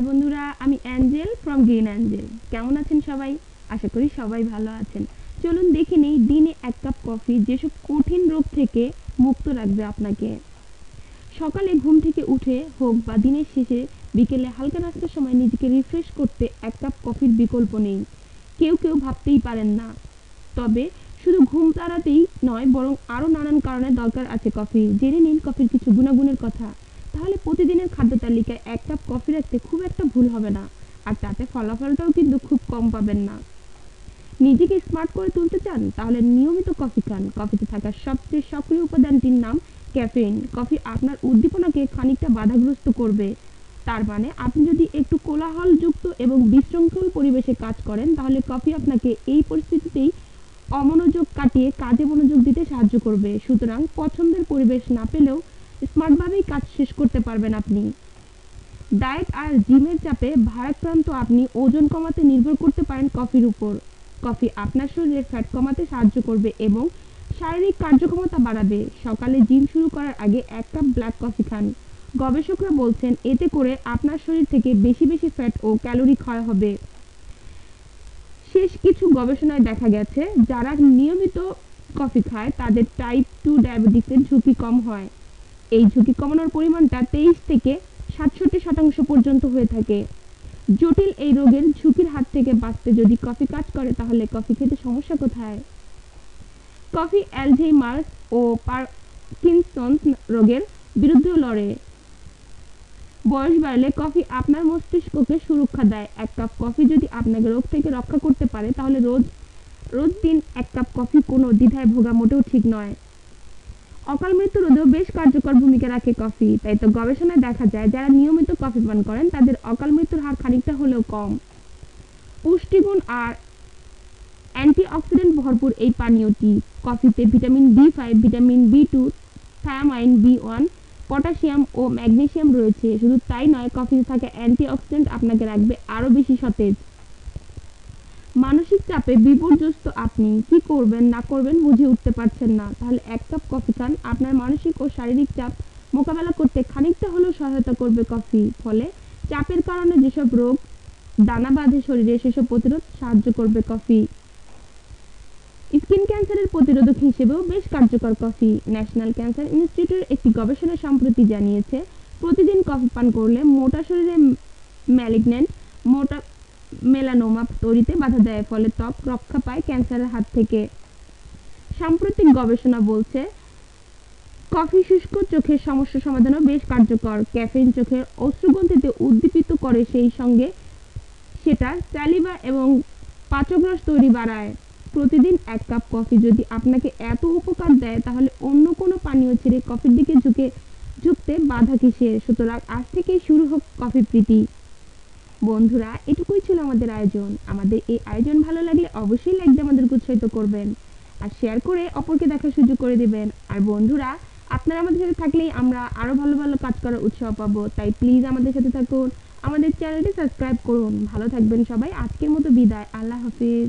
High বন্ধুরা, আমি Angel from green Angel কেমন আছেন সবাই? আশা করি সবাই ভালো আছেন। চলুন দেখে নেই, দিনে এক কাপ কফি, যেসব কঠিন রোগ থেকে মুক্ত রাখবে আপনাকে। সকালে ঘুম থেকে উঠে হোক বা দিনের শেষে, বিকেলে হালকা নাস্তার সময় নিজেকে রিফ্রেশ করতে এক কাপ কফির বিকল্প নেই। কেউ কেউ ভাবতেই পারেন না। তবে শুধু ঘুম তাড়াতেই নয়, বরং আরও নানান কারণে দরকার আছে কফি। জেনে নিন কফির কিছু গুণাগুণের কথা। তাহলে প্রতিদিনের খাদ্য তালিকায় এক কাপ কফি রাখতে খুব একটা ভুল হবে না। আর তাতে ফলাফলটাও কিন্তু খুব কম পাবেন না। নিজেকে স্মার্ট করে তুলতে চান, তাহলে নিয়মিত কফি খান। কফিতে থাকা সবচেয়ে সক্রিয় উপাদানটির নাম ক্যাফেইন। কফি আপনার উদ্দীপনাকে খানিকটা বাধাগ্রস্ত করবে। তার মানে আপনি যদি একটু কোলাহলযুক্ত এবং বিশৃঙ্খল পরিবেশে কাজ করেন, তাহলে কফি আপনাকে এই পরিস্থিতিতেই অমনোযোগ কাটিয়ে কাজে মনোযোগ দিতে সাহায্য করবে। সুতরাং পছন্দের পরিবেশ না পেলেও স্মার্টভাবেই কাজ শেষ করতে পারবেন আপনি। ডায়েট আর জিমের চাপে ভারাক্রান্ত আপনি ওজন কমাতে নির্ভর করতে পারেন কফির উপর। কফি আপনার শরীরে ফ্যাট কমাতে সাহায্য করবে এবং শারীরিক কার্যক্ষমতা বাড়াবে। সকালে জিম শুরু করার আগে এক কাপ ব্ল্যাক কফি খান। গবেষকরা বলছেন, এতে করে আপনার শরীর থেকে বেশি বেশি ফ্যাট ও ক্যালোরি ক্ষয় হবে। শেষ কিছু গবেষণায় দেখা গেছে, যারা নিয়মিত কফি খায়, তাদের টাইপ টু ডায়াবেটিসের ঝুঁকি কম হয়। এই ঝুঁকি কমানোর পরিমাণটা তেইশ থেকে সাতষট্টি শতাংশ পর্যন্ত হয়ে থাকে। জটিল এই রোগের ঝুঁকির হাত থেকে বাঁচতে যদি কফি কাজ করে, তাহলে কফি খেতে সমস্যা কোথায়? কফি অ্যালঝেইমার্স ও পার্কিনসন্স রোগের বিরুদ্ধেও লড়ে। বয়স বাড়লে কফি আপনার মস্তিষ্ককে সুরক্ষা দেয়। এক কাপ কফি যদি আপনাকে রোগ থেকে রক্ষা করতে পারে, তাহলে রোজ রোজ দিন এক কাপ কফি কোনো দ্বিধায় ভোগা মোটেও ঠিক নয়। অকাল মৃত্যু রোধেও বেশ কার্যকর ভূমিকা রাখে কফি। তাই তো গবেষণায় দেখা যায়, যারা নিয়মিত কফি পান করেন, তাদের অকাল মৃত্যুর হার খানিকটা হলেও কম। পুষ্টিগুণ আর অ্যান্টিঅক্সিডেন্ট ভরপুর এই পানীয়টি, কফিতে vitamin B five, vitamin B two, thiamine B one, potassium ও ম্যাগনেসিয়াম রয়েছে। শুধু তাই নয়, কফিতে থাকা অ্যান্টিঅক্সিডেন্ট আপনাকে রাখবে আরও বেশি সতেজ। মানসিক চাপে বিপর্যস্ত আপনি কি করবেন, না করবেন বুঝে উঠতে পারছেন না। তাহলে এক কাপ কফি খান। আপনার মানসিক ও শারীরিক চাপ মোকাবেলা করতে খানিকটা হলেও সহায়তা করবে কফি। ফলে চাপের কারণে যেসব রোগ দানা বাঁধে শরীরে, সেসব প্রতিরোধ সাহায্য করবে কফি। স্কিন ক্যান্সারের প্রতিরোধক হিসেবেও বেশ কার্যকর কফি। ন্যাশনাল ক্যান্সার ইনস্টিটিউটের একটি গবেষণা সম্প্রতি জানিয়েছে, প্রতিদিন কফি পান করলে মোটা শরীরে ম্যালিগন্যান্ট মোটা মেলানোমা তৈরিতে বাধা দেয়, ফলে ত্বক রক্ষা পায় ক্যান্সারের হাত থেকে। সাম্প্রতিক গবেষণা বলছে, কফি শুষ্ক চোখের সমস্যা সমাধানও বেশ কার্যকর। ক্যাফেইন চোখের অশ্রুগ্রন্থিতে উদ্দীপিত করে সেই সঙ্গে সেটা স্যালিভা এবং পাচকরস তৈরি বাড়ায়। প্রতিদিন এক কাপ কফি যদি আপনাকে এত উপকার দেয়, তাহলে অন্য কোনো পানীয় ছেড়ে কফির দিকে ঝুঁকে ঝুঁকতে বাধা কিসের? সুতরাং আজ থেকেই শুরু হোক কফি প্রীতি। বন্ধুরা, এটুকুই ছিল আমাদের আয়োজন। আমাদের এই আয়োজন ভালো লাগলে অবশ্যই লাইক দিয়ে আমাদেরকে উৎসাহিত করবেন আর শেয়ার করে অপরকে দেখার সুযোগ করে দেবেন। আর বন্ধুরা, আপনারা আমাদের সাথে থাকলেই আমরা আরও ভালো ভালো কাজ করার উৎসাহ পাব। তাই প্লিজ আমাদের সাথে থাকুন। আমাদের চ্যানেলটি সাবস্ক্রাইব করুন। ভালো থাকবেন সবাই। আজকের মতো বিদায়। আল্লাহ হাফিজ।